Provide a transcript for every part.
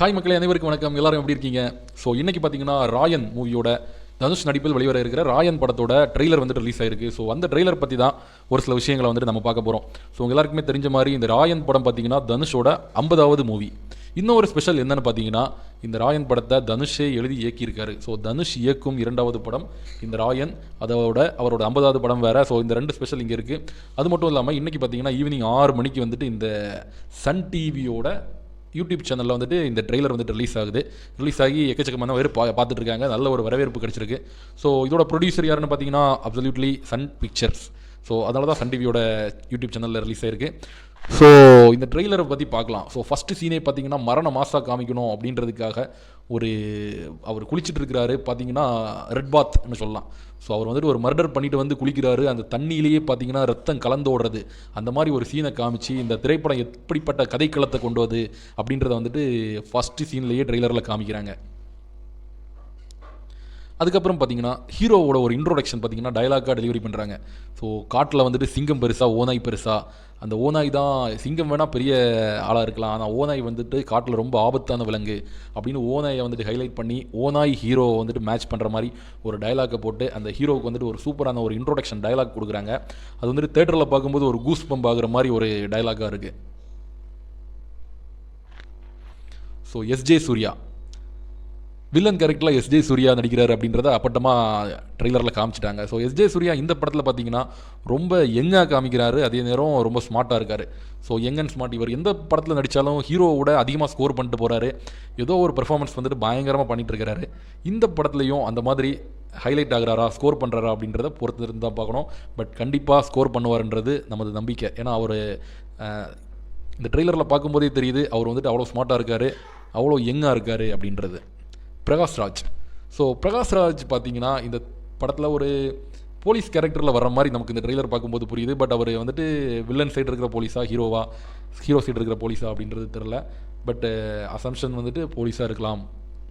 Hi மக்களே அனைவருக்கும் வணக்கம். எல்லாரும் எப்படி இருக்கீங்க? ஸோ இன்னைக்கு பார்த்தீங்கன்னா ராயன் மூவியோட தனுஷ் நடிப்பில் வெளிவர இருக்கிற ராயன் படத்தோட ட்ரெய்லர் வந்துட்டு ரிலீஸ் ஆயிருக்கு. ஸோ அந்த ட்ரெய்லர் பற்றி தான் ஒரு சில விஷயங்களை வந்துட்டு நம்ம பார்க்க போகிறோம் ஸோ உங்க எல்லாருக்குமே தெரிஞ்ச மாதிரி இந்த ராயன் படம் பார்த்தீங்கன்னா தனுஷோட ஐம்பதாவது மூவி இன்னும் ஒரு ஸ்பெஷல் என்னன்னு பார்த்தீங்கன்னா இந்த ராயன் படத்தை தனுஷே எழுதி இயக்கியிருக்காரு. ஸோ தனுஷ் இயக்கும் இரண்டாவது படம் இந்த ராயன் அதோட அவரோட ஐம்பதாவது படம் வேறு. ஸோ இந்த ரெண்டு ஸ்பெஷல் இங்கே இருக்குது அது மட்டும் இல்லாமல் இன்றைக்கி பார்த்தீங்கன்னா ஈவினிங் ஆறு மணிக்கு வந்துட்டு இந்த சன் டிவியோட யூடியூப் சேனலில் வந்துட்டு இந்த ட்ரெய்லர் வந்துட்டு ரிலீஸ் ஆகுது. ரிலீஸ் ஆகி எக்கச்சக்கமான பேர் பா பார்த்துட்டு இருக்காங்க நல்ல ஒரு வரவேற்பு கிடச்சிருக்கு. ஸோ இதோட ப்ரொடியூசர் யாருன்னு பார்த்தீங்கன்னா அப்சல்யூட்லி சன் பிக்சர்ஸ் ஸோ அதனால தான் சன் டிவியோட யூடியூப் சேனலில் ரிலீஸ் ஆயிருக்கு. ஸோ இந்த ட்ரெய்லரை பற்றி பார்க்கலாம். ஸோ ஃபஸ்ட்டு சீனே பார்த்தீங்கன்னா மரண மாசாக காமிக்கணும் அப்படின்றதுக்காக ஒரு அவர் குளிச்சுட்டு இருக்கிறாரு. பார்த்தீங்கன்னா ரெட் பாத்னு சொல்லலாம். ஸோ அவர் வந்துட்டு ஒரு மர்டர் பண்ணிட்டு வந்து குளிக்கிறாரு. அந்த தண்ணியிலேயே பார்த்தீங்கன்னா ரத்தம் கலந்தோடுறது அந்த மாதிரி ஒரு சீனை காமிச்சு இந்த திரைப்படம் எப்படிப்பட்ட கதைக்களத்தை கொண்டு வருது அப்படின்றத வந்துட்டு ஃபஸ்ட்டு சீன்லேயே ட்ரெய்லரில் காமிக்கிறாங்க. அதுக்கப்புறம் பார்த்தீங்கன்னா ஹீரோவோட ஒரு இன்ட்ரோடக்ஷன் பார்த்தீங்கன்னா டைலாக்காக டெலிவரி பண்ணுறாங்க ஸோ காட்டில் வந்துட்டு சிங்கம் பெருசாக ஓநாய் பெருசாக அந்த ஓனாய் தான் சிங்கம் வேணால் பெரிய ஆளாக இருக்கலாம் ஆனால் ஓநாய் வந்துட்டு காட்டில் ரொம்ப ஆபத்தான விலங்கு அப்படின்னு ஓநாயை வந்துட்டு ஹைலைட் பண்ணி ஓனாய் ஹீரோ வந்துட்டு மேட்ச் பண்ணுற மாதிரி ஒரு டைலாக்கை போட்டு அந்த ஹீரோவுக்கு வந்துட்டு ஒரு சூப்பரான ஒரு இன்ட்ரோடக்ஷன் டயலாக் கொடுக்குறாங்க. அது வந்துட்டு தேட்டரில் பார்க்கும்போது ஒரு கூஸ் பம்ப் ஆகுற மாதிரி ஒரு டைலாக்காக இருக்குது so S J Suriya villain கேரக்டரில் எஸ்ஜே சூர்யா நடிக்கிறார் அப்படின்றத அப்பட்டமாக ட்ரெய்லரில் காமிச்சிட்டாங்க. ஸோ எஸ்ஜே சூர்யா இந்த படத்தில் பார்த்தீங்கன்னா ரொம்ப யங்காக காமிக்கிறாரு. அதே நேரம் ரொம்ப ஸ்மார்ட்டாக இருக்கார். ஸோ யங் அண்ட் ஸ்மார்ட் இவர் எந்த படத்தில் நடித்தாலும் ஹீரோவோட அதிகமாக ஸ்கோர் பண்ணிட்டு போகிறாரு ஏதோ ஒரு பெர்ஃபார்மன்ஸ் வந்துட்டு பயங்கரமாக பண்ணிட்டு இருக்கிறாரு இந்த படத்துலையும் அந்த மாதிரி ஹைலைட் ஆகுறாரா ஸ்கோர் பண்ணுறாரா அப்படின்றத பொறுத்து இருந்து தான் பார்க்கணும். பட் கண்டிப்பாக ஸ்கோர் பண்ணுவார்ன்றது நமது நம்பிக்கை. ஏன்னா அவர் இந்த ட்ரெய்லரில் பார்க்கும்போதே தெரியுது அவர் வந்துட்டு அவ்வளோ ஸ்மார்ட்டாக இருக்கார் அவ்வளோ யங்காக இருக்கார் அப்படின்றது. பிரகாஷ்ராஜ் ஸோ பிரகாஷ்ராஜ் பார்த்தீங்கன்னா இந்த படத்தில் ஒரு போலீஸ் கேரக்டரில் வர்ற மாதிரி நமக்கு இந்த ட்ரெய்லர் பார்க்கும்போது புரியுது. பட் அவர் வந்துட்டு வில்லன் சைடு இருக்கிற போலீஸா ஹீரோவா ஹீரோ சைடு இருக்கிற போலீஸா அப்படின்றது தெரில பட் அசம்ஷன் வந்துட்டு போலீஸாக இருக்கலாம்.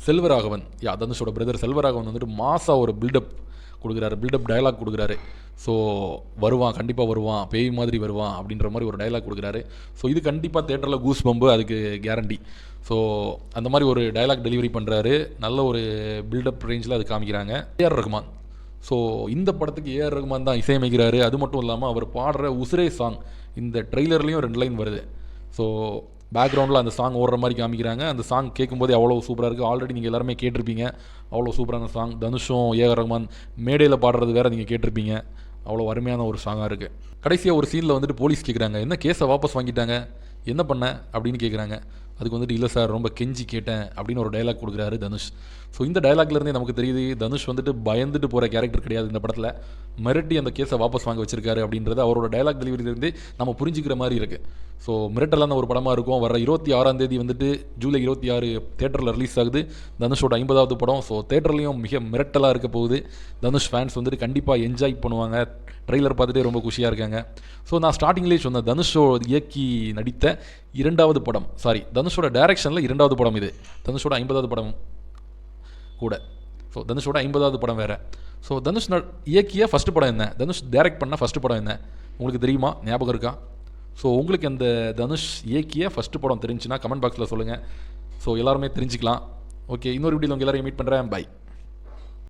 செல்வராகவன் யா தனுஷோட பிரதர் செல்வராகவன் வந்துட்டு மாசா ஒரு பில்டப் கொடுக்குறாரு பில்டப் டயலாக் கொடுக்குறாரு. ஸோ வருவான் கண்டிப்பாக வருவான் பேய் மாதிரி வருவான் அப்படின்ற மாதிரி ஒரு டயலாக் கொடுக்குறாரு. ஸோ இது கண்டிப்பாக தேட்டரில் கூஸ் பம்பு அதுக்கு கேரண்டி ஸோ அந்த மாதிரி ஒரு டயலாக் டெலிவரி பண்ணுறாரு நல்ல ஒரு பில்டப் ரேஞ்சில் அது காமிக்கிறாங்க. ஏஆர் ரகுமான். ஸோ இந்த படத்துக்கு ஏஆர் ரகுமான் தான் இசையமைக்கிறாரு. அது மட்டும் இல்லாமல் அவர் பாடுற உசுரே சாங் இந்த ட்ரெய்லர்லேயும் ரெண்டு லைன் வருது. ஸோ பேக்ரவுண்டில் அந்த சாங் ஓடுற மாதிரி காமிக்கிறாங்க. அந்த சாங் கேட்கும்போதே அவ்வளோ சூப்பராக இருக்குது ஆல்ரெடி நீங்கள் எல்லாருமே கேட்டிருப்பீங்க. அவ்வளோ சூப்பரான சாங் தனுஷும் ஏஆர் ரஹ்மான் மேடையில் பாடுறது வேறு நீங்கள் கேட்டிருப்பீங்க. அவ்வளோ அருமையான ஒரு சாங்காக இருக்குது கடைசியாக ஒரு சீனில் வந்துட்டு போலீஸ் கேட்குறாங்க என்ன கேஸை வாபஸ் வாங்கிட்டாங்க? என்ன பண்ண? அப்படின்னு கேட்குறாங்க அதுக்கு வந்துட்டு இல்லை சார் ரொம்ப கெஞ்சி கேட்டேன் அப்படின்னு ஒரு டைலாக் கொடுக்குறாரு தனுஷ். ஸோ இந்த டைலாக்லேருந்தே நமக்கு தெரியுது தனுஷ் வந்துட்டு பயந்துட்டு போகிற கேரக்டர் கிடையாது இந்த படத்தில். மிரட்டி அந்த கேஸை வாபஸ் வாங்க வச்சிருக்காரு அப்படின்றது அவரோட டைலாக் டெலிவரியிலேருந்து நம்ம புரிஞ்சுக்கிற மாதிரி இருக்குது ஸோ மிரட்டலான ஒரு படமாக இருக்கும். வர இருபத்தி ஆறாம் தேதி வந்துட்டு ஜூலை இருபத்தி ஆறு தேட்டரில் ரிலீஸ் ஆகுது. தனுஷோட ஐம்பதாவது படம். ஸோ தேட்டர்லேயும் மிக மிரட்டலாக இருக்க போகுது. தனுஷ் ஃபேன்ஸ் வந்துட்டு கண்டிப்பாக என்ஜாய் பண்ணுவாங்க. ட்ரெய்லர் பார்த்துட்டே ரொம்ப குஷியாக இருக்காங்க. ஸோ நான் ஸ்டார்டிங்லேயே சொன்னேன் தனுஷோ இயக்கி நடித்த இரண்டாவது படம் சாரி தனுஷ் தனுஷோட டைரக்ஷனில் இரண்டாவது படம் இது. தனுஷோட ஐம்பதாவது படம் கூட. ஸோ தனுஷோட ஐம்பதாவது படம் வேறு. ஸோ தனுஷ் ந- இயக்கிய ஃபஸ்ட்டு படம் என்ன? தனுஷ் டைரக்ட் பண்ண ஃபஸ்ட்டு படம் என்ன? உங்களுக்கு தெரியுமா? ஞாபகம் இருக்கா? ஸோ உங்களுக்கு அந்த தனுஷ் இயக்கிய ஃபஸ்ட்டு படம் தெரிஞ்சுன்னா கமெண்ட் பாக்ஸில் சொல்லுங்கள் ஸோ எல்லாருமே தெரிஞ்சுக்கலாம். ஓகே இன்னொரு வீடியோவில் உங்கள் எல்லாரையும் மீட் பண்ணுறேன் பை